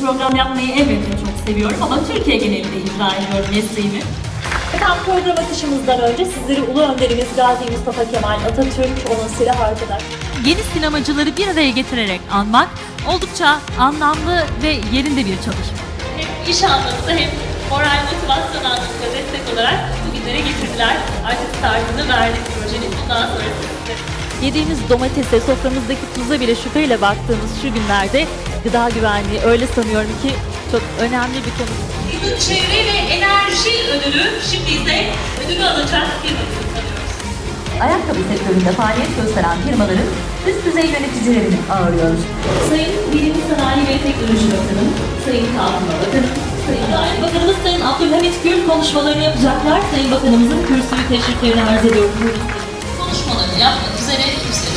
program yapmayı elbette çok seviyorum ama Türkiye genelinde icra ediyorum mesleğimi. Efendim program akışımızdan önce sizleri Ulu Önderimiz Gazi Mustafa Kemal Atatürk, onun silah arkadaş. Yeni sinemacıları bir araya getirerek anmak oldukça anlamlı ve yerinde bir çalışma. Hem iş anlamında hem moral motivasyon anlamında destek olarak bugünlere getirdiler. Artık startını verdik projenin. Yediğimiz domatese, soframızdaki tuza bile şüpheyle baktığımız şu günlerde gıda güvenliği öyle sanıyorum ki çok önemli bir konu. Yılın çevre ve enerji ödülü şimdi ise ödülü alacak firmamızı tanıyoruz. Ayakkabı sektöründe faaliyet gösteren firmaların üst düzey yöneticilerini ağırlıyoruz. Sayın Bilim Sanayi ve Teknoloji Bakanı, Sayın Kalkınma Bakanı, Sayın Adalet Bakanımız Sayın Abdülhamit Gül konuşmalarını yapacaklar. Sayın Bakanımızın kürsüyü teşriflerini arz ediyorum. Konuşmalarını yapmak Sizlere